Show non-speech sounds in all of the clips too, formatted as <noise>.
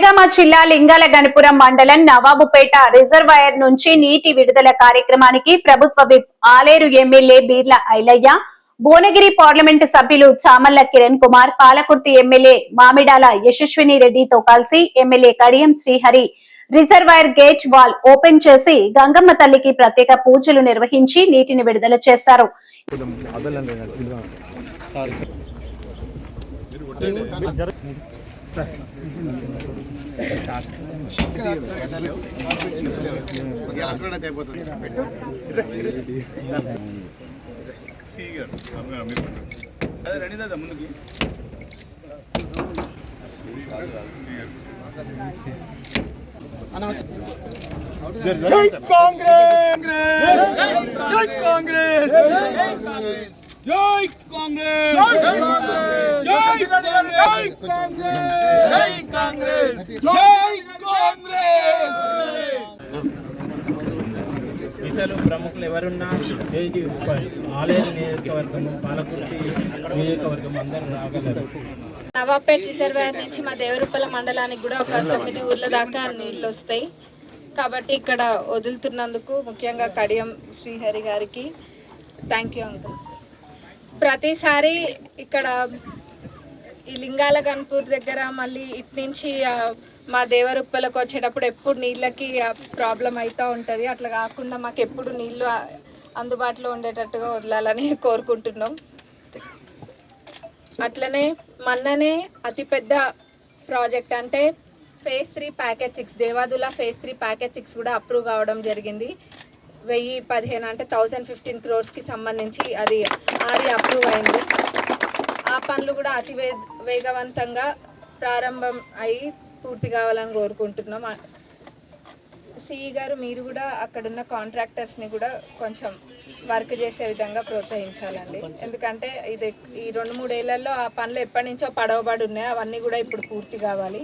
జనగామ జిల్లా లింగాల గణపురం మండలం నవాబుపేట రిజర్వాయర్ నుంచి నీటి విడుదల కార్యక్రమానికి ప్రభుత్వ whip Aleru MLA Beerla Ailaiah Bhuvanagiri parliament సభ్యులు చామల్ల కిరణ్ కుమార్ పాలకుర్తి ఎమ్మెల్యే మామిడాల యశస్విని రెడ్డితో కలిసి MLA Kadiyam Srihari reservoir gate wall open చేసి గంగమ్మ తల్లికి ప్రత్యేక పూజలు నిర్వహించి నీటిని విడుదల చేశారు. అదే రెడీ దాదా ముందుకి కాంగ్రెస్ కాంగ్రెస్! జై కాంగ్రెస్! జై కాంగ్రెస్! జై కాంగ్రెస్! ఇతరులు ప్రముఖులు ఎవరున్నా ఏది ఆలయ నియోజకవర్గం పాలకుర్తి నియోజకవర్గం అందరూ రాగలరు. నవాబ్పేట్ రిజర్వాయర్ నుంచి మా దేవరూపల మండలానికి కూడా ఒక తొమ్మిది ఊర్ల దాకా నీళ్ళు వస్తాయి. కాబట్టి ఇక్కడ వదులుతున్నందుకు ముఖ్యంగా కడియం శ్రీహరి గారికి థ్యాంక్ యూ అంకుల్ ప్రతిసారి ఇక్కడ ఈ లింగాల గన్పూర్ దగ్గర మళ్ళీ ఇటు నుంచి మా దేవరుప్పలకు వచ్చేటప్పుడు ఎప్పుడు నీళ్ళకి ప్రాబ్లం అవుతూ ఉంటుంది. అట్లా కాకుండా మాకు ఎప్పుడు నీళ్ళు అందుబాటులో ఉండేటట్టుగా వదలాలని కోరుకుంటున్నాం. అట్లనే మొన్ననే అతిపెద్ద ప్రాజెక్ట్ అంటే phase three package six Devadula phase three package six కూడా అప్రూవ్ అవడం జరిగింది. వెయ్యి పదిహేను అంటే థౌజండ్ ఫిఫ్టీన్ క్రోర్స్కి సంబంధించి అది అది అప్రూవ్ అయింది. ఆ పనులు కూడా అతి వే వేగవంతంగా ప్రారంభం అయ్యి పూర్తి కావాలని కోరుకుంటున్నాం. సిఈ గారు మీరు కూడా అక్కడున్న కాంట్రాక్టర్స్ని కూడా కొంచెం వర్క్ చేసే విధంగా ప్రోత్సహించాలండి. ఎందుకంటే ఇది ఈ రెండు మూడేళ్ళలో ఆ పనులు ఎప్పటి నుంచో పడవబడి ఉన్నాయి. అవన్నీ కూడా ఇప్పుడు పూర్తి కావాలి.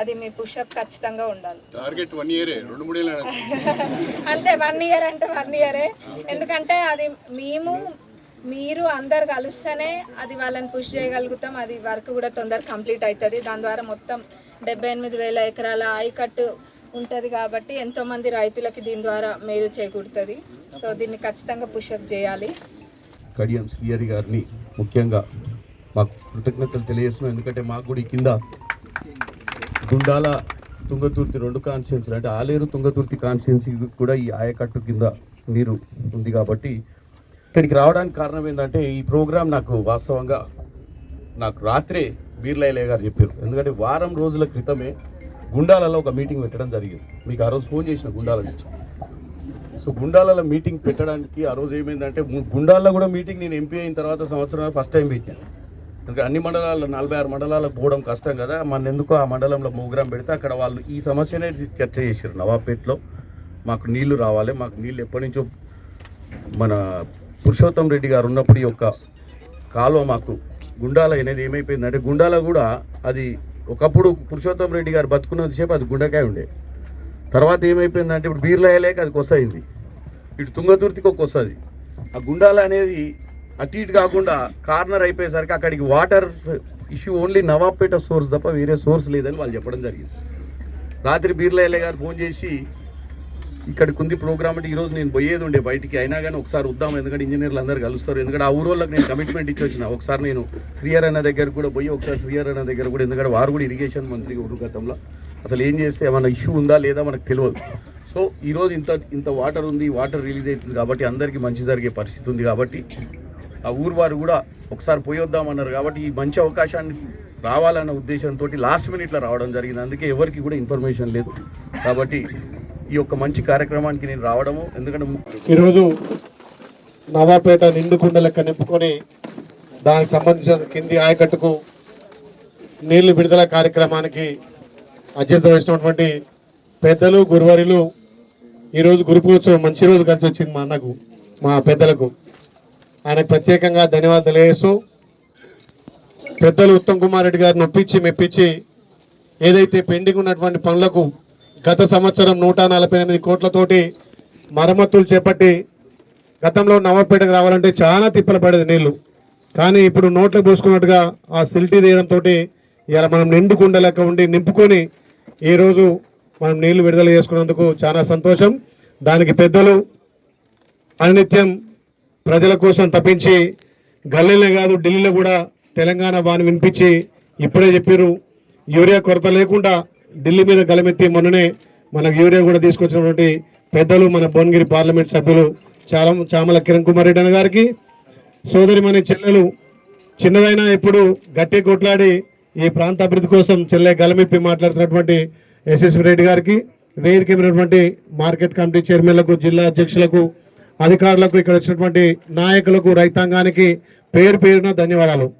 అది మీ పుషప్ ఖచ్చితంగా ఉండాలి. టార్గెట్ వన్ ఇయరే రెండు <laughs> అంతే వన్ ఇయర్ అంటే వన్ ఇయరే ఎందుకంటే అది మేము మీరు అందరు కలిస్తేనే అది వాళ్ళని పుష్ చేయగలుగుతాం. అది వర్క్ కూడా తొందర కంప్లీట్ అవుతుంది. దాని ద్వారా మొత్తం డెబ్బై ఎనిమిది వేల ఎకరాల ఆయకట్టు ఉంటుంది కాబట్టి ఎంతోమంది రైతులకి దీని ద్వారా మేలు చేకూరుతుంది. సో దీన్ని ఖచ్చితంగా పుషప్ చేయాలి. కడియం శ్రీహరి గారిని ముఖ్యంగా మాకు కృతజ్ఞతలు తెలియజేస్తున్నాం. ఎందుకంటే మాకు కూడా ఈ కింద గుండాల తుంగతుర్తి రెండు కాన్స్టిట్యున్సీలు అంటే ఆలేరు తుంగతుర్తి కాన్స్టిట్యున్సీ కూడా ఈ ఆయకట్టు కింద నీరు ఉంది కాబట్టి ఇక్కడికి రావడానికి కారణం ఏంటంటే ఈ ప్రోగ్రాం నాకు వాస్తవంగా నాకు రాత్రే బీర్లైలే గారు చెప్పారు. ఎందుకంటే వారం రోజుల క్రితమే గుండాలలో ఒక మీటింగ్ పెట్టడం జరిగింది. మీకు ఆ రోజు ఫోన్ చేసిన గుండాల నుంచి సో గుండాలలో మీటింగ్ పెట్టడానికి ఆ రోజు ఏమైందంటే గుండాలలో కూడా మీటింగ్ నేను ఎంపీ అయిన తర్వాత సంవత్సరం ఫస్ట్ టైం పెట్టాను. ఇంకా అన్ని మండలాల్లో నలభై ఆరు మండలాలకు పోవడం కష్టం కదా. మన ఎందుకో ఆ మండలంలో ప్రోగ్రాం పెడితే అక్కడ వాళ్ళు ఈ సమస్యనే చర్చ చేశారు నవాబ్పేట్లో మాకు నీళ్ళు రావాలి మాకు నీళ్ళు ఎప్పటి నుంచో మన పురుషోత్తం రెడ్డి గారు ఉన్నప్పుడు ఈ యొక్క కాలువ మాకు గుండాల అనేది ఏమైపోయిందంటే గుండాల కూడా అది ఒకప్పుడు పురుషోత్తం రెడ్డి గారు బతుకున్నంతసేపు అది గుండకాయ ఉండే. తర్వాత ఏమైపోయిందంటే ఇప్పుడు బీర్లయ్యలేక అది కొస్తయింది ఇటు తుంగతుర్తికి ఒక వస్తుంది ఆ గుండాల అనేది అటు ఇటు కాకుండా కార్నర్ అయిపోయేసరికి అక్కడికి water issue only Nawabpet source తప్ప వేరే సోర్స్ లేదని వాళ్ళు చెప్పడం జరిగింది. రాత్రి బీర్లయ్య గారు ఫోన్ చేసి ఇక్కడికి ఉంది ప్రోగ్రామ్ అంటే ఈరోజు నేను పోయేది ఉండే బయటికి అయినా కానీ ఒకసారి వద్దాం ఎందుకంటే ఇంజనీర్లు అందరు కలుస్తారు. ఎందుకంటే ఆ ఊరోళ్ళకి నేను కమిట్మెంట్ ఇచ్చి వచ్చిన. ఒకసారి నేను శ్రీహర్ అన్న దగ్గర కూడా పోయి ఒకసారి శ్రీహర్ అన్న దగ్గర కూడా ఎందుకంటే వారు కూడా ఇరిగేషన్ మంత్రి ఊరు గతంలో. అసలు ఏం చేస్తే ఏమైనా ఇష్యూ ఉందా లేదా మనకు తెలియదు సో ఈరోజు ఇంత ఇంత వాటర్ ఉంది వాటర్ రిలీజ్ అవుతుంది కాబట్టి అందరికీ మంచి జరిగే పరిస్థితి ఉంది కాబట్టి ఆ ఊరు వారు కూడా ఒకసారి పోయి వద్దామన్నారు కాబట్టి ఈ మంచి అవకాశాన్ని రావాలన్న ఉద్దేశంతో లాస్ట్ మినిట్లో రావడం జరిగింది. అందుకే ఎవరికి కూడా ఇన్ఫర్మేషన్ లేదు. కాబట్టి ఈ యొక్క మంచి కార్యక్రమానికి నేను రావడము ఎందుకంటే ఈరోజు నవాపేట నిండుకుండ లెక్క నింపుకొని దానికి సంబంధించిన కింది ఆయకట్టుకు నీళ్ళు విడుదల కార్యక్రమానికి అధ్యక్షత వహిస్తున్నటువంటి పెద్దలు గురువారిలు ఈరోజు గురు ఉత్సవం మంచి రోజు కలిసి వచ్చింది మా అన్నకు మా పెద్దలకు. ఆయనకు ప్రత్యేకంగా ధన్యవాదాలు తెలియజేస్తూ పెద్దలు ఉత్తమ్ కుమార్ రెడ్డి గారిని ఒప్పించి మెప్పించి ఏదైతే పెండింగ్ ఉన్నటువంటి పనులకు గత సంవత్సరం నూట నలభై ఎనిమిది కోట్లతోటి మరమ్మతులు చేపట్టి గతంలో నవపేటకు రావాలంటే చాలా తిప్పలు పడేది నీళ్ళు. కానీ ఇప్పుడు నోట్లు పోసుకున్నట్టుగా ఆ సిల్టీ తీయడంతో ఇలా మనం నిండు కుండ లెక్క ఉండి నింపుకొని ఈరోజు మనం నీళ్ళు విడుదల చేసుకున్నందుకు చాలా సంతోషం. దానికి పెద్దలు అనిత్యం ప్రజల కోసం తప్పించి గల్లీలో కాదు ఢిల్లీలో కూడా తెలంగాణ బాని వినిపించి ఇప్పుడే చెప్పారు యూరియా కొరత లేకుండా ఢిల్లీ మీద గలమెత్తి మొన్ననే మనకు యూరియా కూడా తీసుకొచ్చినటువంటి పెద్దలు మన భువనగిరి పార్లమెంట్ సభ్యులు చాలా చామల కిరణ్ కుమార్ రెడ్డి అన్న గారికి సోదరిమణి చెల్లెలు చిన్నదైనా ఇప్పుడు గట్టి కొట్లాడి ఈ ప్రాంత అభివృద్ధి కోసం చెల్లె గలమెప్పి మాట్లాడుతున్నటువంటి ఎస్ఎస్వి రెడ్డి గారికి వేదిక మార్కెట్ కమిటీ చైర్మన్లకు జిల్లా అధ్యక్షులకు అధికారులకు ఇక్కడ వచ్చినటువంటి నాయకులకు రైతాంగానికి పేరు పేరున ధన్యవాదాలు.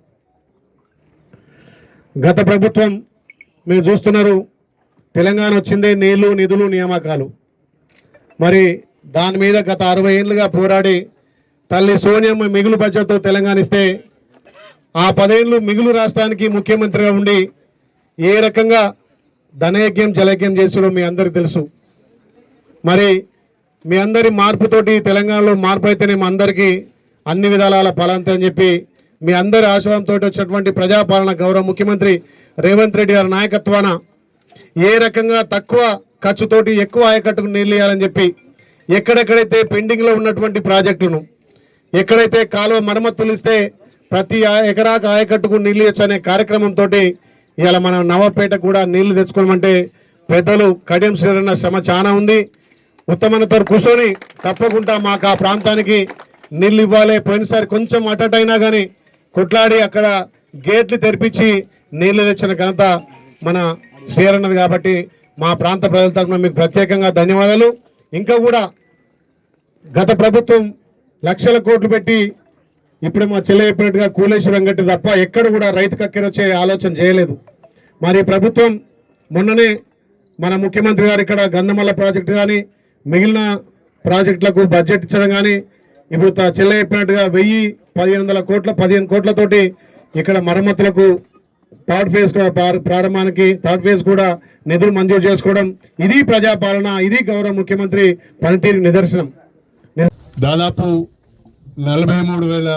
గత ప్రభుత్వం మీరు చూస్తున్నారు తెలంగాణ వచ్చిందే నీళ్ళు నిధులు నియామకాలు. మరి దాని మీద గత అరవై ఏళ్ళుగా పోరాడి తల్లి సోనియమ్మ మిగులు బడ్జెట్తో తెలంగాణ ఇస్తే ఆ పదేళ్ళు మిగులు రాష్ట్రానికి ముఖ్యమంత్రిగా ఉండి ఏ రకంగా ధనయజ్ఞం జలయజ్ఞం చేసాడో మీ అందరికీ తెలుసు. మరి మీ అందరి మార్పుతోటి తెలంగాణలో మార్పు అయితేనే మా అందరికీ అన్ని విధాల ఫలంత అని చెప్పి మీ అందరి ఆశయంతో వచ్చినటువంటి ప్రజాపాలన గౌరవ ముఖ్యమంత్రి రేవంత్ రెడ్డి గారి నాయకత్వాన ఏ రకంగా తక్కువ ఖర్చుతోటి ఎక్కువ ఆయకట్టుకు నీళ్ళు ఇవ్వాలని చెప్పి ఎక్కడెక్కడైతే పెండింగ్లో ఉన్నటువంటి ప్రాజెక్టులను ఎక్కడైతే కాలువ మరమ్మతులు ఇస్తే ప్రతి ఎకరాకు ఆయకట్టుకు నీళ్ళు ఇవ్వచ్చు అనే కార్యక్రమంతో ఇవాళ మనం నవపేట కూడా నీళ్ళు అంటే పెద్దలు కడియం శ్రీరన్న శ్రమ చాలా ఉంది. ఉత్తమనతో కూర్చొని తప్పకుండా మాకు ఆ ప్రాంతానికి నీళ్ళు ఇవ్వాలి. పోయినసారి కొంచెం అటట్ అయినా కానీ కొట్లాడి అక్కడ గేట్లు తెరిపించి నీళ్ళు తెచ్చిన ఘనత మన శ్రీరన్నది కాబట్టి మా ప్రాంత ప్రజల తరఫున మీకు ప్రత్యేకంగా ధన్యవాదాలు. ఇంకా కూడా గత ప్రభుత్వం లక్షల కోట్లు పెట్టి ఇప్పుడు మా చెల్లె చెప్పినట్టుగా కూలేశ్వరం గట్టి తప్ప ఎక్కడ కూడా రైతు కక్కెర వచ్చే ఆలోచన చేయలేదు. మరి ప్రభుత్వం మొన్ననే మన ముఖ్యమంత్రి గారు ఇక్కడ గంధమల్ల ప్రాజెక్టు కానీ మిగిలిన ప్రాజెక్టులకు బడ్జెట్ ఇచ్చడం కానీ ఇప్పుడు తా చెల్లె చెప్పినట్టుగా వెయ్యి పదిహేను వందల కోట్ల పదిహేను కోట్లతోటి ఇక్కడ మరమ్మతులకు థర్డ్ ఫేజ్ ప్రారంభానికి థర్డ్ ఫేజ్ కూడా నిధులు మంజూరు చేసుకోవడం ఇది ప్రజాపాలన ఇది గౌరవ ముఖ్యమంత్రి పనితీరు నిదర్శనం. దాదాపు నలభై మూడు వేల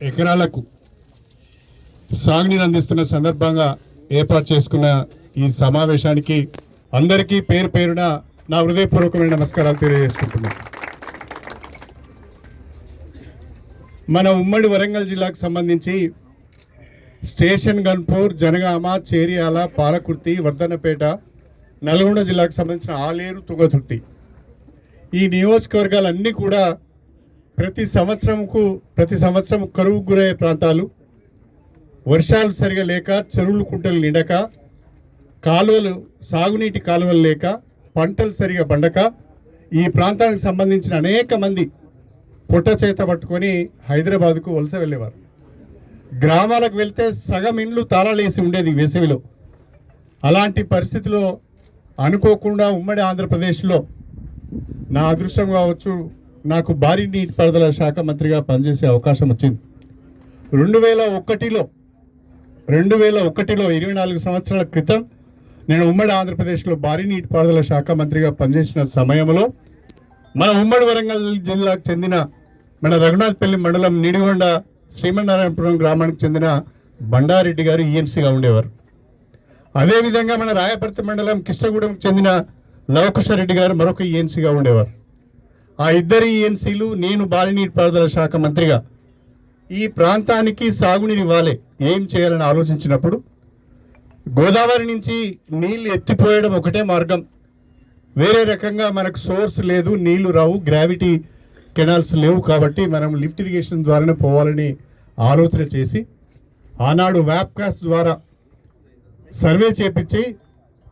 ఎకరాలకు సాగునీరు అందిస్తున్న సందర్భంగా ఏర్పాటు చేసుకున్న ఈ సమావేశానికి అందరికీ పేరు పేరున నా హృదయపూర్వకమైన నమస్కారాలు తెలియజేసుకుంటున్నాను. మన ఉమ్మడి వరంగల్ జిల్లాకు సంబంధించి స్టేషన్ గన్పూర్ జనగామ చేరియాల పాలకుర్తి వర్ధనపేట నల్గొండ జిల్లాకు సంబంధించిన ఆలేరు తుంగతుర్తి. ఈ నియోజకవర్గాలన్నీ కూడా ప్రతి సంవత్సరంకు ప్రతి సంవత్సరం కరువు గురయ్యే ప్రాంతాలు. వర్షాలు సరిగా లేక చెరువులు కుంటలు నిండక కాలువలు సాగునీటి కాలువలు లేక పంటలు సరిగా పండక ఈ ప్రాంతానికి సంబంధించిన అనేక మంది పుట్ట చేత పట్టుకొని హైదరాబాద్కు వలస వెళ్ళేవారు. గ్రామాలకు వెళ్తే సగం ఇండ్లు తాళాలేసి ఉండేది వేసవిలో. అలాంటి పరిస్థితిలో అనుకోకుండా ఉమ్మడి ఆంధ్రప్రదేశ్లో నా అదృష్టం కావచ్చు నాకు భారీ నీటిపారుదల శాఖ మంత్రిగా పనిచేసే అవకాశం వచ్చింది. రెండు వేల ఒకటిలో రెండు వేల ఒకటిలో ఇరవై నాలుగు సంవత్సరాల క్రితం నేను ఉమ్మడి ఆంధ్రప్రదేశ్లో భారీ నీటిపారుదల శాఖ మంత్రిగా పనిచేసిన సమయంలో మన ఉమ్మడి వరంగల్ జిల్లాకు చెందిన మన రఘునాథ్పల్లి మండలం నిడిగొండ శ్రీమన్నారాయణపురం గ్రామానికి చెందిన బండారెడ్డి గారు ఈఎన్సీగా ఉండేవారు. అదేవిధంగా మన రాయపర్తి మండలం కిష్టగూడెంకి చెందిన లవకుశారెడ్డి గారు మరొక ఈఎన్సీగా ఉండేవారు. ఆ ఇద్దరు ఈఎన్సీలు నేను భారీ నీటిపారుదల శాఖ మంత్రిగా ఈ ప్రాంతానికి సాగునీరు ఇవ్వాలి ఏం చేయాలని ఆలోచించినప్పుడు గోదావరి నుంచి నీళ్ళు ఎత్తిపోయడం ఒకటే మార్గం. వేరే రకంగా మనకు సోర్స్ లేదు నీళ్ళు రావు గ్రావిటీ కెనాల్స్ లేవు కాబట్టి మనం లిఫ్ట్ ఇరిగేషన్ ద్వారానే పోవాలని ఆలోచన చేసి ఆనాడు వ్యాప్కాస్ట్ ద్వారా సర్వే చేపించి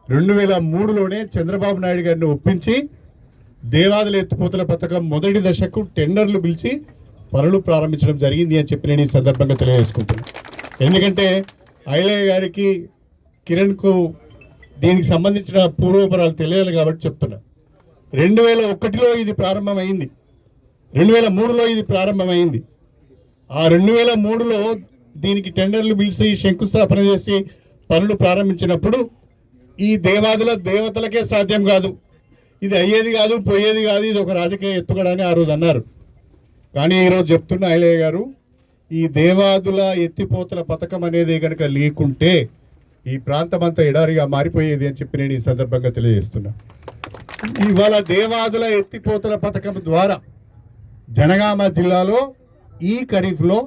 రెండు వేల మూడులోనే చంద్రబాబు నాయుడు గారిని ఒప్పించి దేవాదుల ఎత్తిపోతల పథకం మొదటి దశకు టెండర్లు పిలిచి పనులు ప్రారంభించడం జరిగింది అని చెప్పి నేను ఈ సందర్భంగా తెలియజేసుకుంటున్నాను ఎందుకంటే ఐలయ్య గారికి కిరణ్కు దీనికి సంబంధించిన పూర్వపరాలు తెలియాలి కాబట్టి చెప్తున్నా. రెండు వేల ఒకటిలో ఇది ప్రారంభమైంది. రెండు వేల మూడులో ఇది ప్రారంభమైంది. ఆ రెండు వేల మూడులో దీనికి టెండర్లు పిలిచి శంకుస్థాపన చేసి పనులు ప్రారంభించినప్పుడు ఈ దేవాదుల దేవతలకే సాధ్యం కాదు. ఇది అయ్యేది కాదు పోయేది కాదు ఇది ఒక రాజకీయ ఎత్తుగడ అని ఆ రోజు అన్నారు. కానీ ఈరోజు చెప్తున్న ఐలయ్య గారు ఈ దేవాదుల ఎత్తిపోతల పథకం అనేది కనుక లేకుంటే ఈ ప్రాంతం అంతా ఎడారిగా మారిపోయేది అని చెప్పి నేను ఈ సందర్భంగా తెలియజేస్తున్నా. ఇవాళ దేవాదుల ఎత్తిపోతల పథకం ద్వారా జనగామ జిల్లాలో ఈ ఖరీఫ్లో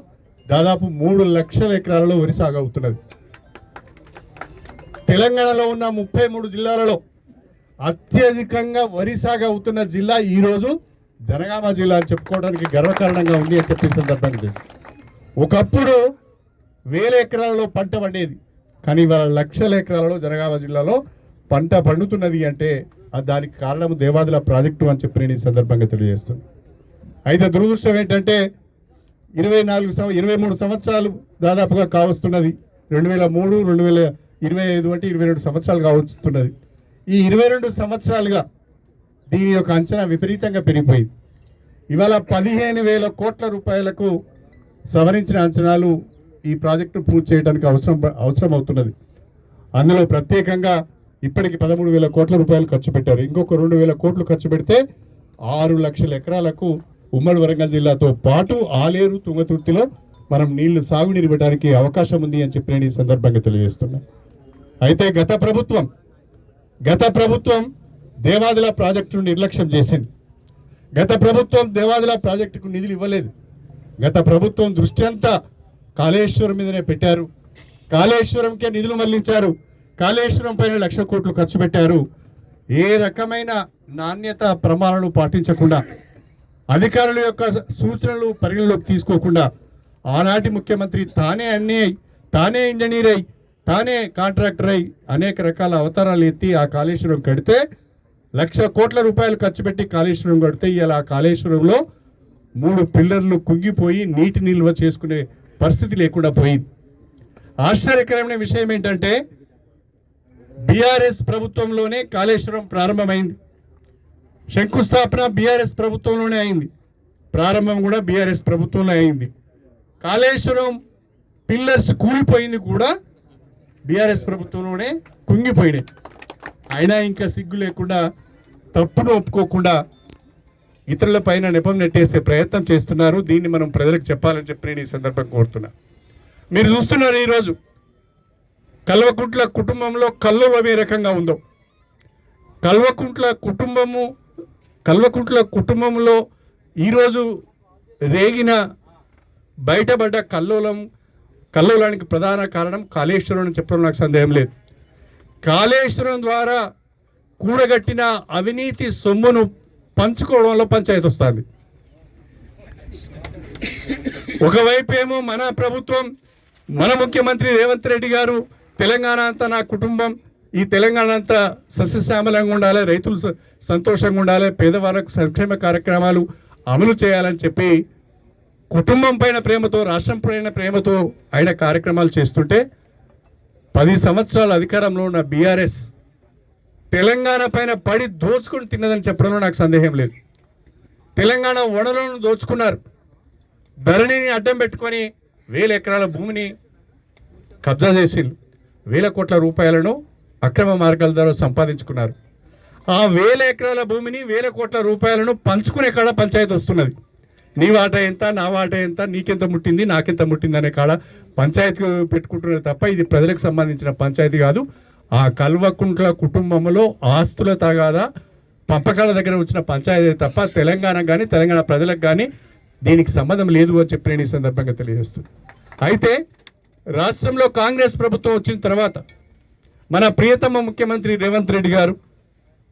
దాదాపు మూడు లక్షల ఎకరాలలో వరి సాగు అవుతున్నది. తెలంగాణలో ఉన్న ముప్పై మూడు జిల్లాలలో అత్యధికంగా వరి సాగు అవుతున్న జిల్లా ఈరోజు జనగామ జిల్లా అని చెప్పుకోవడానికి గర్వకారణంగా ఉంది అని చెప్పి సందర్భంగా ఒకప్పుడు వేల ఎకరాలలో పంట పండేది. కానీ ఇవాళ లక్షల ఎకరాలలో జనగామ జిల్లాలో పంట పండుతున్నది అంటే దానికి కారణం దేవాదుల ప్రాజెక్టు అని చెప్పి నేను ఈ సందర్భంగా తెలియజేస్తున్నాను అయితే దురదృష్టం ఏంటంటే ఇరవై నాలుగు సంవ ఇరవై మూడు సంవత్సరాలు దాదాపుగా కావస్తున్నది. రెండు వేల మూడు రెండు వేల ఇరవై ఐదు అంటే ఇరవై రెండు సంవత్సరాలు కావస్తున్నది. ఈ ఇరవై రెండు సంవత్సరాలుగా దీని యొక్క అంచనా విపరీతంగా పెరిగిపోయింది. ఇవాళ పదిహేను వేల కోట్ల రూపాయలకు సవరించిన అంచనాలు ఈ ప్రాజెక్టు పూర్తి చేయడానికి అవసరం అవసరం అవుతున్నది. అందులో ప్రత్యేకంగా ఇప్పటికి పదమూడు వేల కోట్ల రూపాయలు ఖర్చు పెట్టారు. ఇంకొక రెండు వేల కోట్లు ఖర్చు పెడితే ఆరు లక్షల ఎకరాలకు ఉమ్మడి వరంగల్ జిల్లాతో పాటు ఆలేరు తుంగతుర్తిలో మనం నీళ్ళు సాగునీరు ఇవ్వడానికి అవకాశం ఉంది అని చెప్పి నేను ఈ సందర్భంగా తెలియజేస్తున్నా. అయితే గత ప్రభుత్వం గత ప్రభుత్వం దేవాదుల ప్రాజెక్టును నిర్లక్ష్యం చేసింది. గత ప్రభుత్వం దేవాదుల ప్రాజెక్టుకు నిధులు ఇవ్వలేదు. గత ప్రభుత్వం దృష్టి అంతా కాళేశ్వరం మీదనే పెట్టారు. కాళేశ్వరంకే నిధులు మళ్ళించారు. కాళేశ్వరం పైన లక్ష కోట్లు ఖర్చు పెట్టారు. ఏ రకమైన నాణ్యత ప్రమాణాలు పాటించకుండా అధికారుల యొక్క సూచనలు పరిగణలోకి తీసుకోకుండా ఆనాటి ముఖ్యమంత్రి తానే అన్నీ తానే ఇంజనీర్ అయి తానే కాంట్రాక్టర్ అయి అనేక రకాల అవతారాలు ఎత్తి ఆ కాళేశ్వరం కడితే లక్ష కోట్ల రూపాయలు ఖర్చు పెట్టి కాళేశ్వరం కడితే ఇలా ఆ కాళేశ్వరంలో మూడు పిల్లర్లు కుంగిపోయి నీటి నిల్వ చేసుకునే పరిస్థితి లేకుండా పోయింది. ఆశ్చర్యకరమైన విషయం ఏంటంటే బీఆర్ఎస్ ప్రభుత్వంలోనే కాళేశ్వరం ప్రారంభమైంది. శంకుస్థాపన బీఆర్ఎస్ ప్రభుత్వంలోనే అయింది. ప్రారంభం కూడా బీఆర్ఎస్ ప్రభుత్వంలో అయింది. కాళేశ్వరం పిల్లర్స్ కూలిపోయింది కూడా బీఆర్ఎస్ ప్రభుత్వంలోనే కుంగిపోయినాయి. అయినా ఇంకా సిగ్గు లేకుండా తప్పును ఒప్పుకోకుండా ఇతరుల పైన నెపం నెట్టేసే ప్రయత్నం చేస్తున్నారు. దీన్ని మనం ప్రజలకు చెప్పాలని చెప్పి నేను ఈ సందర్భం కోరుతున్నా. మీరు చూస్తున్నారు ఈరోజు కల్వకుంట్ల కుటుంబంలో కల్లులో ఏ రకంగా ఉందో. కల్వకుంట్ల కుటుంబము కల్వకుంట్ల కుటుంబంలో ఈరోజు రేగిన బయటపడ్డ కల్లోలం కల్లోలానికి ప్రధాన కారణం కాళేశ్వరం అని చెప్పడం నాకు సందేహం లేదు. కాళేశ్వరం ద్వారా కూడగట్టిన అవినీతి సొమ్మును పంచుకోవడంలో పంచాయతీ వస్తుంది. ఒకవైపు ఏమో మన ప్రభుత్వం మన ముఖ్యమంత్రి రేవంత్ రెడ్డి గారు తెలంగాణ అంతా నా కుటుంబం ఈ తెలంగాణ అంతా సస్యశ్యామలంగా ఉండాలి రైతులు స- సంతోషంగా ఉండాలి పేదవాళ్ళకు సంక్షేమ కార్యక్రమాలు అమలు చేయాలని చెప్పి కుటుంబం పైన ప్రేమతో రాష్ట్రం పైన ప్రేమతో ఆయన కార్యక్రమాలు చేస్తుంటే పది సంవత్సరాల అధికారంలో ఉన్న బీఆర్ఎస్ తెలంగాణ పైన పడి దోచుకుని తిన్నదని చెప్పడంలో నాకు సందేహం లేదు. తెలంగాణ వనరులను దోచుకున్నారు. ధరణిని అడ్డం పెట్టుకొని వేల ఎకరాల భూమిని కబ్జా చేసి వేల కోట్ల రూపాయలను అక్రమ మార్గాల ద్వారా సంపాదించుకున్నారు. ఆ వేల ఎకరాల భూమిని వేల కోట్ల రూపాయలను పంచుకునే కాడ పంచాయతీ వస్తున్నది. నీ వాట ఎంత నా వాట ఎంత నీకెంత ముట్టింది నాకెంత ముట్టింది అనే కాడ పంచాయతీ పెట్టుకుంటున్నారు తప్ప ఇది ప్రజలకు సంబంధించిన పంచాయతీ కాదు. ఆ కల్వకుంట్ల కుటుంబంలో ఆస్తుల తగాదా పంపకాల దగ్గర వచ్చిన పంచాయతీ తప్ప తెలంగాణ కానీ తెలంగాణ ప్రజలకు కానీ దీనికి సంబంధం లేదు అని చెప్పి నేను ఈ సందర్భంగా తెలియజేస్తుంది అయితే రాష్ట్రంలో కాంగ్రెస్ ప్రభుత్వం వచ్చిన తర్వాత మన ప్రియతమ ముఖ్యమంత్రి రేవంత్ రెడ్డి గారు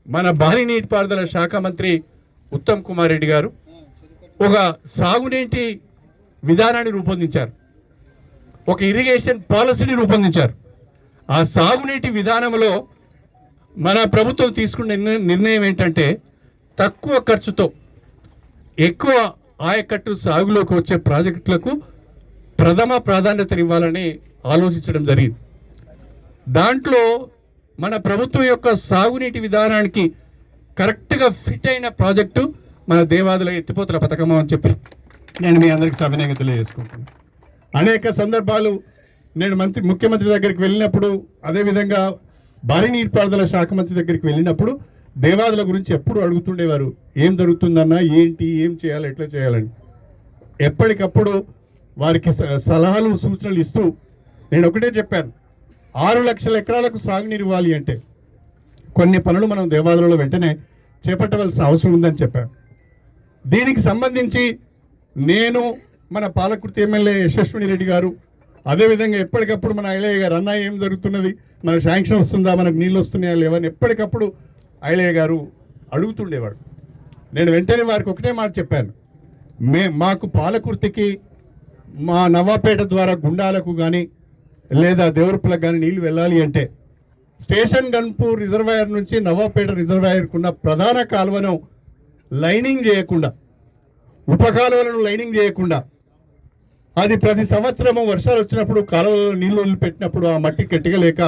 మన భారీ నీటిపారుదల శాఖ మంత్రి ఉత్తమ్ కుమార్ రెడ్డి గారు ఒక సాగునీటి విధానాన్ని రూపొందించారు. ఒక ఇరిగేషన్ పాలసీని రూపొందించారు. ఆ సాగునీటి విధానంలో మన ప్రభుత్వం తీసుకున్న నిర్ణయం నిర్ణయం ఏంటంటే తక్కువ ఖర్చుతో ఎక్కువ ఆయకట్టు సాగులోకి వచ్చే ప్రాజెక్టులకు ప్రథమ ప్రాధాన్యతనివ్వాలని ఆలోచించడం జరిగింది. దాంట్లో మన ప్రభుత్వం యొక్క సాగునీటి విధానానికి కరెక్ట్గా ఫిట్ అయిన ప్రాజెక్టు మన దేవాదుల ఎత్తిపోతల పథకం అని చెప్పి నేను మీ అందరికీ సవినయంగా తెలియజేసుకుంటున్నాను. అనేక సందర్భాలు నేను మంత్రి ముఖ్యమంత్రి దగ్గరికి వెళ్ళినప్పుడు అదేవిధంగా భారీ నీటిపారుదల శాఖ మంత్రి దగ్గరికి వెళ్ళినప్పుడు దేవాదుల గురించి ఎప్పుడు అడుగుతుండేవారు ఏం జరుగుతుందన్నా ఏంటి ఏం చేయాలి ఎట్లా చేయాలని. ఎప్పటికప్పుడు వారికి స- సలహాలు సూచనలు ఇస్తూ నేను ఒకటే చెప్పాను ఆరు లక్షల ఎకరాలకు సాగునీరు ఇవ్వాలి అంటే కొన్ని పనులు మనం దేవాదులలో వెంటనే చేపట్టవలసిన అవసరం ఉందని చెప్పాను. దీనికి సంబంధించి నేను మన పాలకుర్తి ఎమ్మెల్యే యశస్విని రెడ్డి గారు అదేవిధంగా ఎప్పటికప్పుడు మన ఐలయ్య గారు అన్న ఏం జరుగుతున్నది? మన శాంక్షన్ వస్తుందా? మనకు నీళ్ళు వస్తున్నాయా? లేవని ఎప్పటికప్పుడు ఐలయ్య గారు అడుగుతుండేవాడు. నేను వెంటనే వారికి ఒకటే మాట చెప్పాను. మే మాకు పాలకుర్తికి మా నవాపేట ద్వారా గుండాలకు కానీ లేదా దేవరపులకు కానీ నీళ్ళు వెళ్ళాలి అంటే స్టేషన్ గన్పూర్ రిజర్వాయర్ నుంచి నవాపేట రిజర్వాయర్కున్న ప్రధాన కాలువను లైనింగ్ చేయకుండా ఉపకాలువలను లైనింగ్ చేయకుండా అది ప్రతి సంవత్సరము వర్షాలు వచ్చినప్పుడు కాలువలో నీళ్ళు వదిలిపెట్టినప్పుడు ఆ మట్టి గట్టిగా లేక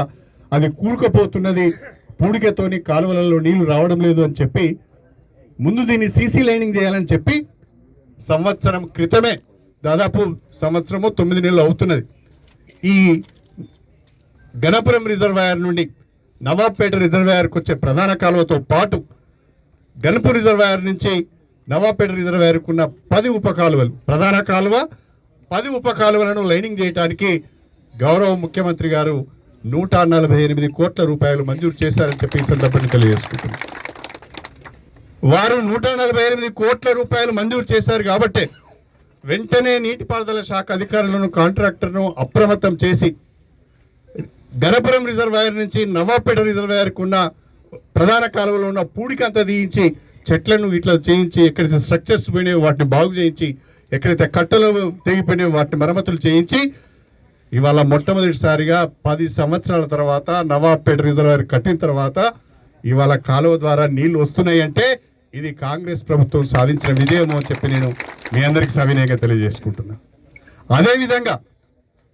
అది కూరుకుపోతున్నది. పూడికతోని కాలువలలో నీళ్ళు రావడం లేదు అని చెప్పి ముందు దీన్ని సీసీ లైనింగ్ చేయాలని చెప్పి సంవత్సరం క్రితమే దాదాపు సంవత్సరము తొమ్మిది నెలలు అవుతున్నది. ఈ గణపురం రిజర్వాయర్ నుండి నవాబ్పేట రిజర్వాయర్కి వచ్చే ప్రధాన కాలువతో పాటు గణపూర్ రిజర్వాయర్ నుంచి నవాబ్పేట రిజర్వాయర్కు ఉన్న పది ఉప కాలువలు ప్రధాన కాలువ పది ఉప కాలువలను లైనింగ్ చేయడానికి గౌరవ ముఖ్యమంత్రి గారు నూట నలభై ఎనిమిది కోట్ల రూపాయలు మంజూరు చేశారని చెప్పి ఈ సందర్భంగా తెలియజేసుకుంటున్నాను వారు నూట నలభై ఎనిమిది కోట్ల రూపాయలు మంజూరు చేశారు కాబట్టే వెంటనే నీటిపారుదల శాఖ అధికారులను కాంట్రాక్టర్ను అప్రమత్తం చేసి గణపురం రిజర్వాయర్ నుంచి నవాపేట రిజర్వాయర్కు ఉన్న ప్రధాన కాలువలో ఉన్న పూడికంతా తీయించి చెట్లను ఇట్లా చేయించి ఎక్కడైతే స్ట్రక్చర్స్ పోయినాయో వాటిని బాగు చేయించి ఎక్కడైతే కట్టలు తెగిపోయినాయి వాటిని మరమ్మతులు చేయించి ఇవాళ మొట్టమొదటిసారిగా పది సంవత్సరాల తర్వాత నవాబ్పేట రిజర్వాయర్ కట్టిన తర్వాత ఇవాళ కాలువ ద్వారా నీళ్ళు వస్తున్నాయి అంటే ఇది కాంగ్రెస్ ప్రభుత్వం సాధించిన విజయము అని చెప్పి నేను మీ అందరికి సవినయంగా తెలియజేసుకుంటున్నా. అదేవిధంగా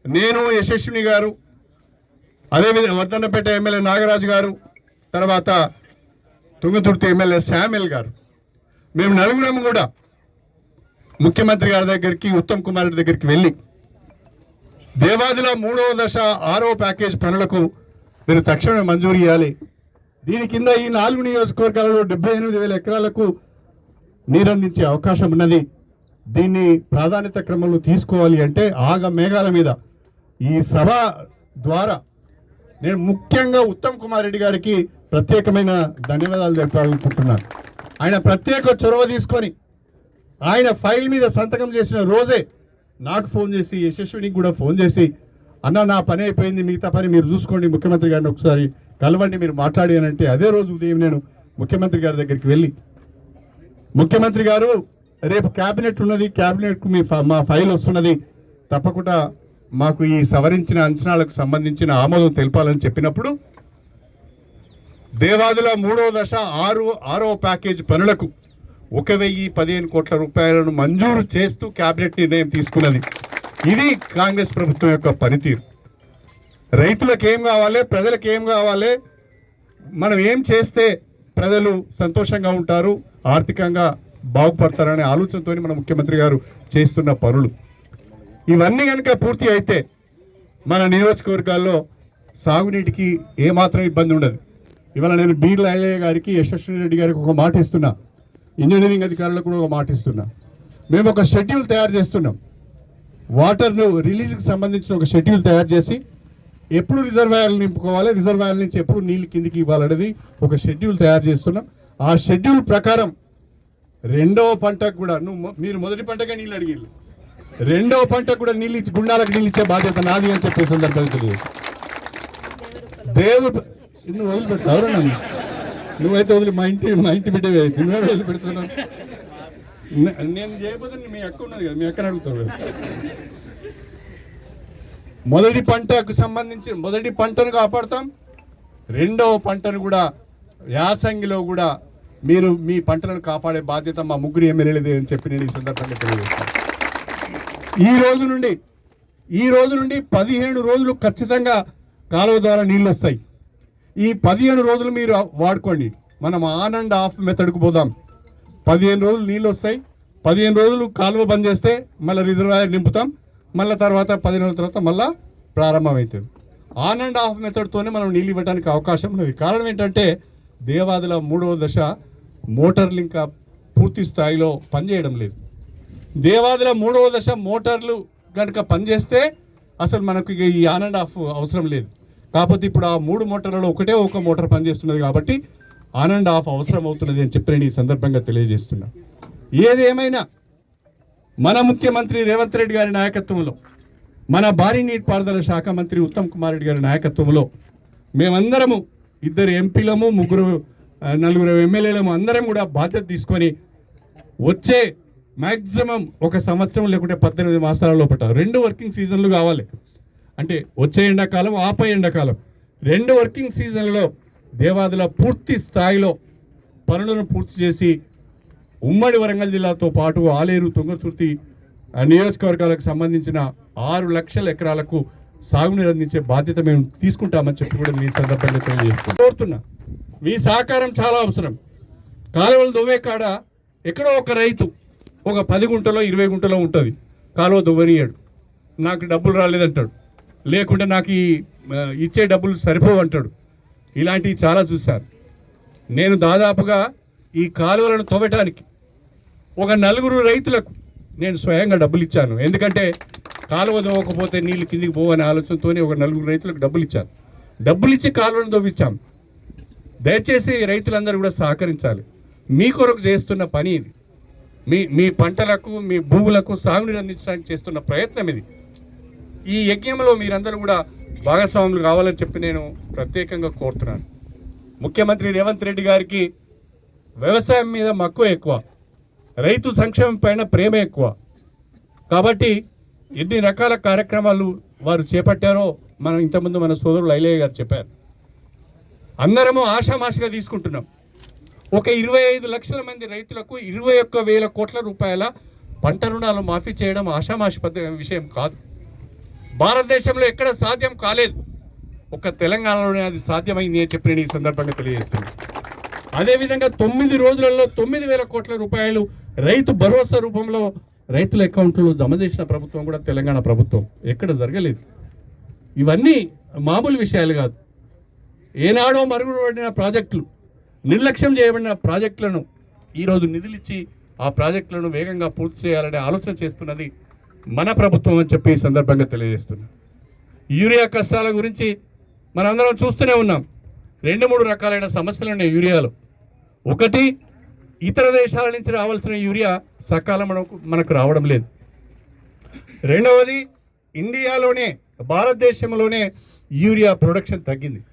నేను యశస్విని గారు అదేవిధంగా వర్ధన్నపేట ఎమ్మెల్యే నాగరాజు గారు తర్వాత తుంగతుర్తి ఎమ్మెల్యే శామ్యుల్ గారు మేము నలుగురం కూడా ముఖ్యమంత్రి గారి దగ్గరికి ఉత్తమ్ కుమార్ రెడ్డి దగ్గరికి వెళ్ళి దేవాదిలో మూడవ దశ ఆరో ప్యాకేజ్ పనులకు మీరు తక్షణమే మంజూరు చేయాలి. దీని కింద ఈ నాలుగు నియోజకవర్గాలలో డెబ్బై ఎనిమిది వేల ఎకరాలకు నీరందించే అవకాశం ఉన్నది. దీన్ని ప్రాధాన్యత క్రమంలో తీసుకోవాలి అంటే ఆగ మేఘాల మీద. ఈ సభ ద్వారా నేను ముఖ్యంగా ఉత్తమ్ కుమార్ రెడ్డి గారికి ప్రత్యేకమైన ధన్యవాదాలు తెలపాలనుకుంటున్నాను ఆయన ప్రత్యేక చొరవ తీసుకొని ఆయన ఫైల్ మీద సంతకం చేసిన రోజే నాకు ఫోన్ చేసి యశస్వినికి కూడా ఫోన్ చేసి అన్న నా పని అయిపోయింది మిగతా పని మీరు చూసుకోండి ముఖ్యమంత్రి గారిని ఒకసారి కలవండి మీరు మాట్లాడి అని అంటే అదే రోజు ఉదయం నేను ముఖ్యమంత్రి గారి దగ్గరికి వెళ్ళి ముఖ్యమంత్రి గారు రేపు క్యాబినెట్ ఉన్నది క్యాబినెట్కు మీ ఫ- మా ఫైల్ వస్తున్నది తప్పకుండా మాకు ఈ సవరించిన అంచనాలకు సంబంధించిన ఆమోదం తెలపాలని చెప్పినప్పుడు దేవాదుల మూడో దశ ఆరు ఆరో ప్యాకేజ్ పనులకు ఒక వెయ్యి పదిహేను కోట్ల రూపాయలను మంజూరు చేస్తూ కేబినెట్ నిర్ణయం తీసుకున్నది. ఇది కాంగ్రెస్ ప్రభుత్వం యొక్క పనితీరు. రైతులకు ఏం కావాలి ప్రజలకు ఏం కావాలి మనం ఏం చేస్తే ప్రజలు సంతోషంగా ఉంటారు ఆర్థికంగా బాగుపడతారనే ఆలోచనతో మన ముఖ్యమంత్రి గారు చేస్తున్న పనులు. ఇవన్నీ కనుక పూర్తి అయితే మన నియోజకవర్గాల్లో సాగునీటికి ఏమాత్రం ఇబ్బంది ఉండదు. ఇవాళ నేను బీర్ల ఐలయ్య గారికి యశస్వి రెడ్డి గారికి ఒక మాట ఇస్తున్నా. ఇంజనీరింగ్ అధికారులకు కూడా ఒక మాట ఇస్తున్నా. మేము ఒక షెడ్యూల్ తయారు చేస్తున్నాం. వాటర్ను రిలీజ్కి సంబంధించిన ఒక షెడ్యూల్ తయారు చేసి ఎప్పుడు రిజర్వాయర్లు నింపుకోవాలి రిజర్వాయర్ నుంచి ఎప్పుడు నీళ్ళు కిందికి ఇవ్వాలనేది ఒక షెడ్యూల్ తయారు చేస్తున్నాం. ఆ షెడ్యూల్ ప్రకారం రెండవ పంటకు కూడా నువ్వు మీరు మొదటి పంటగా నీళ్ళు అడిగిళ్ళు. రెండవ పంటకు కూడా నీళ్ళు ఇచ్చి గుండాలకు నీళ్ళు ఇచ్చే బాధ్యత నాది అని చెప్పే సందర్భంగా తెలియదు. దేవుడు నువ్వు వదిలిపెట్టు ఎవరన్నా? నువ్వైతే వదిలి మా ఇంటి మా ఇంటి బిడ్డవే నువ్వే వదిలిపెడుతున్నావు నే- నేను చేయకపోతే మీ అక్క ఉన్నది కదా మీ అక్కని అడుగుతాడు మొదటి పంటకు సంబంధించి మొదటి పంటను కాపాడుతాం. రెండవ పంటను కూడా యాసంగిలో కూడా మీరు మీ పంటలను కాపాడే బాధ్యత మా ముగ్గురు ఎమ్మెల్యేలదే అని చెప్పి నేను ఈ సందర్భంగా తెలియజేస్తాను ఈ రోజు నుండి ఈ రోజు నుండి పదిహేను రోజులు ఖచ్చితంగా కాలువ ద్వారా నీళ్ళు వస్తాయి. ఈ పదిహేను రోజులు మీరు వాడుకోండి. మనం ఆన్ అండ్ ఆఫ్ మెథడ్కు పోదాం. పదిహేను రోజులు నీళ్ళు వస్తాయి. పదిహేను రోజులు కాలువ బంద్ చేస్తే మళ్ళీ రిజర్వాయర్ నింపుతాం. మళ్ళీ తర్వాత పదిహేను రోజుల తర్వాత మళ్ళీ ప్రారంభమవుతుంది. ఆన్ అండ్ ఆఫ్ మెథడ్తోనే మనం నీళ్ళు ఇవ్వడానికి అవకాశం ఉన్నది. కారణం ఏంటంటే దేవాదుల మూడవ దశ మోటార్లు ఇంకా పూర్తి స్థాయిలో పనిచేయడం లేదు. దేవాదుల మూడవ దశ మోటార్లు కనుక పనిచేస్తే అసలు మనకు ఇక ఈ ఆన్ అండ్ ఆఫ్ అవసరం లేదు. కాకపోతే ఇప్పుడు ఆ మూడు మోటార్లలో ఒకటే ఒక మోటార్ పనిచేస్తున్నది కాబట్టి ఆన్ అండ్ ఆఫ్ అవసరం అవుతున్నది అని చెప్పి నేను ఈ సందర్భంగా తెలియజేస్తున్నా. ఏదేమైనా మన ముఖ్యమంత్రి రేవంత్ రెడ్డి గారి నాయకత్వంలో మన భారీ నీటిపారుదల శాఖ మంత్రి ఉత్తమ్ కుమార్ రెడ్డి గారి నాయకత్వంలో మేమందరము ఇద్దరు ఎంపీలము ముగ్గురు నలుగురు ఎమ్మెల్యేలము అందరం కూడా బాధ్యత తీసుకొని వచ్చే మ్యాక్సిమం ఒక సంవత్సరం లేకుంటే పద్దెనిమిది మాసాల లోపల రెండు వర్కింగ్ సీజన్లు కావాలి. అంటే వచ్చే ఎండాకాలం ఆపై ఎండాకాలం. రెండు వర్కింగ్ సీజన్లలో దేవాదుల పూర్తి స్థాయిలో పనులను పూర్తి చేసి ఉమ్మడి వరంగల్ జిల్లాతో పాటు ఆలేరు తుంగతుర్తి ఆ నియోజకవర్గాలకు సంబంధించిన ఆరు లక్షల ఎకరాలకు సాగునీరు అందించే బాధ్యత మేము తీసుకుంటామని చెప్పి కూడా మీ సందర్భంగా తెలియజేస్తున్నాం. కోరుతున్నా మీ సహకారం చాలా అవసరం. కాలువలు దువ్వే కాడ ఎక్కడో ఒక రైతు ఒక పది గుంటలో ఇరవై గుంటలో ఉంటుంది. కాలువ దువ్వనియాడు నాకు డబ్బులు రాలేదంటాడు. లేకుంటే నాకు ఈ ఇచ్చే డబ్బులు సరిపోవు అంటాడు. ఇలాంటివి చాలా చూశారు. నేను దాదాపుగా ఈ కాలువలను తవ్వటానికి ఒక నలుగురు రైతులకు నేను స్వయంగా డబ్బులు ఇచ్చాను. ఎందుకంటే కాలువ తవ్వకపోతే నీళ్ళు కిందికి పోవనే ఆలోచనతోనే ఒక నలుగురు రైతులకు డబ్బులు ఇచ్చాను. డబ్బులు ఇచ్చి కాలువను తవ్వించాం. దయచేసి రైతులందరూ కూడా సహకరించాలి. మీ కొరకు చేస్తున్న పని ఇది. మీ మీ పంటలకు మీ భూములకు సాగునీరు అందించడానికి చేస్తున్న ప్రయత్నం ఇది. ఈ యజ్ఞంలో మీరందరూ కూడా భాగస్వాములు కావాలని చెప్పి నేను ప్రత్యేకంగా కోరుతున్నాను. ముఖ్యమంత్రి రేవంత్ రెడ్డి గారికి వ్యవసాయం మీద మక్కువ ఎక్కువ రైతు సంక్షేమం పైన ప్రేమ ఎక్కువ. కాబట్టి ఎన్ని రకాల కార్యక్రమాలు వారు చేపట్టారో మనం ఇంతకుముందు మన సోదరులు ఐలయ్య గారు చెప్పారు. అందరము ఆషామాషగా తీసుకుంటున్నాం. ఒక ఇరవై ఐదు లక్షల మంది రైతులకు ఇరవై ఒక్క వేల కోట్ల రూపాయల పంట రుణాలు మాఫీ చేయడం ఆషామాషి పద్ధ విషయం కాదు. భారతదేశంలో ఎక్కడ సాధ్యం కాలేదు. ఒక తెలంగాణలోనే అది సాధ్యమైంది అని చెప్పి నేను ఈ సందర్భంగా తెలియజేస్తున్నాను. అదేవిధంగా తొమ్మిది రోజులలో తొమ్మిది వేల కోట్ల రూపాయలు రైతు భరోసా రూపంలో రైతుల అకౌంట్లో జమ చేసిన ప్రభుత్వం కూడా తెలంగాణ ప్రభుత్వం. ఎక్కడ జరగలేదు. ఇవన్నీ మామూలు విషయాలు కాదు. ఏనాడో మరుగుపడిన ప్రాజెక్టులు నిర్లక్ష్యం చేయబడిన ప్రాజెక్టులను ఈరోజు నిధులిచ్చి ఆ ప్రాజెక్టులను వేగంగా పూర్తి చేయాలనే ఆలోచన చేస్తున్నది మన ప్రభుత్వం అని చెప్పి ఈ సందర్భంగా తెలియజేస్తున్నా. యూరియా కష్టాల గురించి మనందరం చూస్తూనే ఉన్నాం. రెండు మూడు రకాలైన సమస్యలు ఉన్నాయి యూరియాలో. ఒకటి ఇతర దేశాల నుంచి రావాల్సిన యూరియా సకాలం మనకు మనకు రావడం లేదు. రెండవది ఇండియాలోనే భారతదేశంలోనే యూరియా ప్రొడక్షన్ తగ్గింది.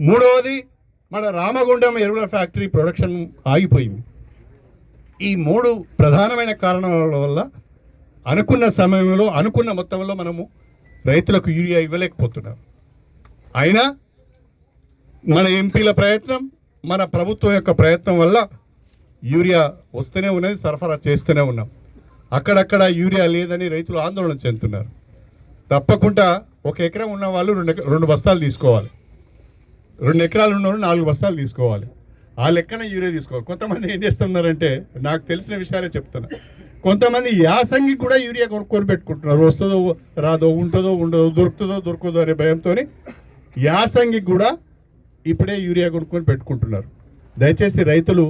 మూడవది మన రామగుండం ఎరువుల ఫ్యాక్టరీ ప్రొడక్షన్ ఆగిపోయింది. ఈ మూడు ప్రధానమైన కారణాల వల్ల అనుకున్న సమయంలో అనుకున్న మొత్తంలో మనము రైతులకు యూరియా ఇవ్వలేకపోతున్నాం. అయినా మన ఎంపీల ప్రయత్నం మన ప్రభుత్వం యొక్క ప్రయత్నం వల్ల యూరియా వస్తూనే ఉన్నది సరఫరా చేస్తూనే ఉన్నాం. అక్కడక్కడ యూరియా లేదని రైతులు ఆందోళన చెందుతున్నారు. తప్పకుండా ఒక ఎకరం ఉన్న వాళ్ళు రెండు రెండు బస్తాలు తీసుకోవాలి. రెండు ఎకరాలు ఉన్నవాళ్ళు నాలుగు బస్తాలు తీసుకోవాలి. ఆ లెక్కన యూరియా తీసుకోవాలి. కొంతమంది ఏం చేస్తున్నారంటే నాకు తెలిసిన విషయాలే చెప్తున్నా. కొంతమంది యాసంగి కూడా యూరియా కొనుక్కొని పెట్టుకుంటున్నారు వస్తుందో రాదో ఉంటుందో ఉండదో దొరుకుతుందో దొరుకుతుందో అనే భయంతో యాసంగి కూడా ఇప్పుడే యూరియా కొనుక్కొని పెట్టుకుంటున్నారు. దయచేసి రైతులు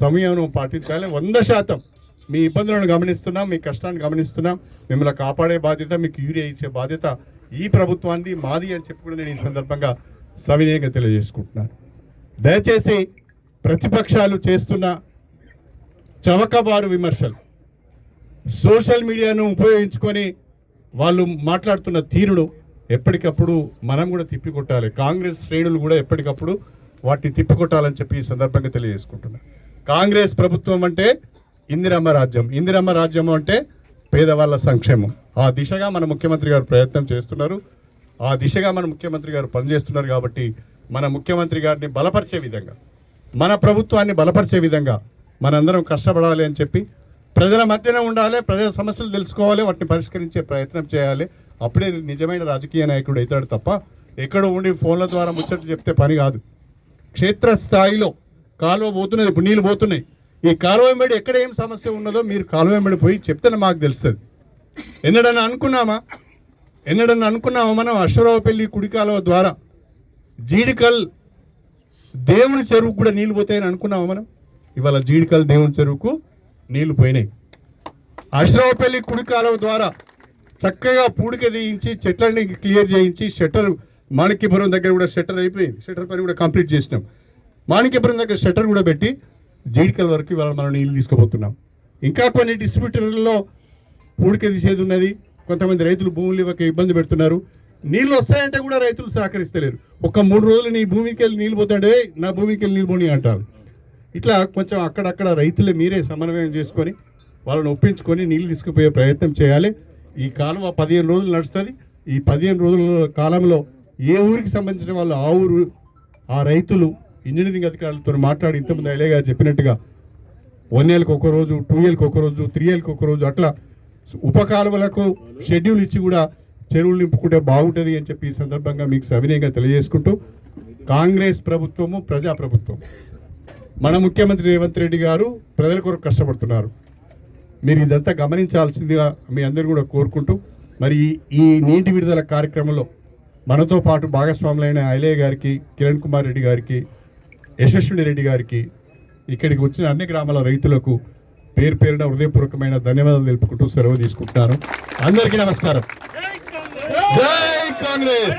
సమయం పాటించాలి. వంద శాతం మీ ఇబ్బందులను గమనిస్తున్నాం మీ కష్టాన్ని గమనిస్తున్నాం. మిమ్మల్ని కాపాడే బాధ్యత మీకు యూరియా ఇచ్చే బాధ్యత ఈ ప్రభుత్వాన్ని మాది అని చెప్పి కూడా నేను ఈ సందర్భంగా సవినయంగా తెలియజేసుకుంటున్నాను. దయచేసి ప్రతిపక్షాలు చేస్తున్న చవకబారు విమర్శలు. సోషల్ మీడియాను ఉపయోగించుకొని వాళ్ళు మాట్లాడుతున్న తీరును ఎప్పటికప్పుడు మనం కూడా తిప్పికొట్టాలి. కాంగ్రెస్ శ్రేణులు కూడా ఎప్పటికప్పుడు వాటిని తిప్పికొట్టాలని చెప్పి ఈ సందర్భంగా తెలియజేసుకుంటున్నా. కాంగ్రెస్ ప్రభుత్వం అంటే ఇందిరమ్మ రాజ్యం. ఇందిరమ్మ రాజ్యం అంటే పేదవాళ్ళ సంక్షేమం. ఆ దిశగా మన ముఖ్యమంత్రి గారు ప్రయత్నం చేస్తున్నారు. ఆ దిశగా మన ముఖ్యమంత్రి గారు పనిచేస్తున్నారు కాబట్టి మన ముఖ్యమంత్రి గారిని బలపరిచే విధంగా మన ప్రభుత్వాన్ని బలపరిచే విధంగా మనందరం కష్టపడాలి అని చెప్పి ప్రజల మధ్యన ఉండాలి ప్రజల సమస్యలు తెలుసుకోవాలి వాటిని పరిష్కరించే ప్రయత్నం చేయాలి. అప్పుడే నిజమైన రాజకీయ నాయకుడు అవుతాడు తప్ప ఎక్కడో ఉండి ఫోన్ల ద్వారా ముచ్చట్లు చెప్తే పని కాదు. క్షేత్రస్థాయిలో కాలువ పోతున్నది ఇప్పుడు నీళ్ళు పోతున్నాయి. ఈ కాలువ వెంబడి ఎక్కడ ఏం సమస్య ఉన్నదో మీరు కాలువ వెంబడి పోయి చెప్తేనే మాకు తెలుస్తుంది. ఎన్నడన్నా అనుకున్నామా? ఎన్నడన్నా అనుకున్నామా మనం అశ్వరావుపల్లి కుడి కాలువ ద్వారా? జీడికల్ దేవుని చెరువుకు కూడా నీళ్ళు పోతాయని అనుకున్నామా మనం? ఇవాళ జీడికల్ దేవుని చెరువుకు నీళ్ళు పోయినాయి. అశ్రావపల్లి కుడి కాలువ ద్వారా చక్కగా పూడిక తీయించి చెట్లన్నీ క్లియర్ చేయించి షట్టర్ మాణిక్యపురం దగ్గర కూడా షట్టర్ అయిపోయింది. షట్టర్ పని కూడా కంప్లీట్ చేసినాం. మాణిక్యపురం దగ్గర షట్టర్ కూడా పెట్టి జీడికల వరకు ఇవాళ మనం నీళ్ళు తీసుకుపోతున్నాం. ఇంకా కొన్ని డిస్ట్రిబ్యూటర్లలో పూడిక తీసేది ఉన్నది. కొంతమంది రైతులు భూములు ఇవ్వక ఇబ్బంది పెడుతున్నారు. నీళ్ళు వస్తాయంటే కూడా రైతులు సహకరిస్తలేరు. ఒక మూడు రోజులు నీ భూమికి వెళ్ళి నీళ్ళు పోతాడే నా భూమికి వెళ్ళి నీళ్ళు పోనీ అంటారు. ఇట్లా కొంచెం అక్కడక్కడ రైతులే మీరే సమన్వయం చేసుకొని వాళ్ళని ఒప్పించుకొని నీళ్ళు తీసుకుపోయే ప్రయత్నం చేయాలి. ఈ కాలువ పదిహేను రోజులు నడుస్తుంది. ఈ పదిహేను రోజుల కాలంలో ఏ ఊరికి సంబంధించిన వాళ్ళు ఆ ఊరు ఆ రైతులు ఇంజనీరింగ్ అధికారులతో మాట్లాడి ఇంతకుముందు ఐలే గారు చెప్పినట్టుగా వన్ ఇయర్కి ఒక రోజు టూ ఇయర్కి ఒక రోజు త్రీ ఇయర్కి ఒక రోజు అట్లా ఉపకాలువలకు షెడ్యూల్ ఇచ్చి కూడా చెరువులు నింపుకుంటే బాగుంటుంది అని చెప్పి ఈ సందర్భంగా మీకు సవినయంగా తెలియజేసుకుంటూ కాంగ్రెస్ ప్రభుత్వము ప్రజా ప్రభుత్వం మన ముఖ్యమంత్రి రేవంత్ రెడ్డి గారు ప్రజల కొరకు కష్టపడుతున్నారు. మీరు ఇదంతా గమనించాల్సిందిగా మీ అందరూ కూడా కోరుకుంటూ మరి ఈ- నీటి విడుదల కార్యక్రమంలో మనతో పాటు భాగస్వాములైన ఐలయ్య గారికి కిరణ్ కుమార్ రెడ్డి గారికి యశస్విని రెడ్డి గారికి ఇక్కడికి వచ్చిన అన్ని గ్రామాల రైతులకు పేరు పేరున హృదయపూర్వకమైన ధన్యవాదాలు తెలుపుకుంటూ సెలవు తీసుకుంటున్నాను. అందరికీ నమస్కారం. జై కాంగ్రెస్!